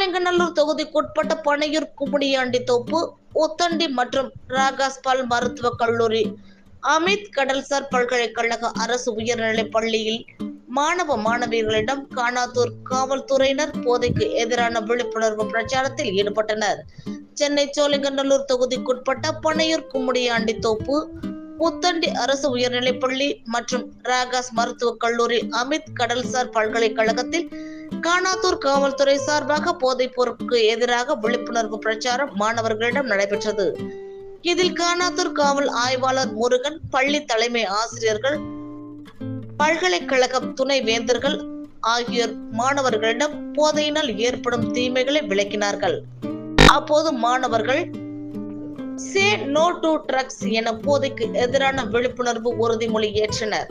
சோழிங்கநல்லூர் தொகுதிக்குட்பட்ட பனையூர் கும்மிடியாண்டி தோப்பு உத்தண்டி மற்றும் ராகாஸ்பால் மருத்துவக் கல்லூரி அமித் கடல்சார் பல்கலைக்கழக அரசு உயர்நிலைப் பள்ளியில் மாணவ மாணவிகளிடம் காணாத்தூர் காவல்துறையினர் போதைக்கு எதிரான விழிப்புணர்வு பிரச்சாரத்தில் ஈடுபட்டனர். சென்னை சோழிங்கநல்லூர் தொகுதிக்குட்பட்ட பனையூர் கும்மிடியாண்டி தோப்பு புத்தண்டி அரசு உயர்நிலைப் பள்ளி மற்றும் ராகாஸ் மருத்துவக் கல்லூரி அமித் கடல்சார் பல்கலைக்கழகத்தில் காணாத்தூர் காவல்துறை சார்பாக போதைப் பொருட்களுக்கு எதிராக விழிப்புணர்வு பிரச்சாரம் மாணவர்களிடம் நடைபெற்றது. இதில் காணாத்தூர் காவல் ஆய்வாளர் முருகன் பள்ளி தலைமை ஆசிரியர்கள் பல்கலைக்கழக துணை வேந்தர்கள் ஆகியோர் மாணவர்களிடம் போதையினால் ஏற்படும் தீமைகளை விளக்கினார்கள். அப்போது மாணவர்கள் சே நோ டு ட்ரக்ஸ் என போதைக்கு எதிரான விழிப்புணர்வு உறுதிமொழி ஏற்றனர்.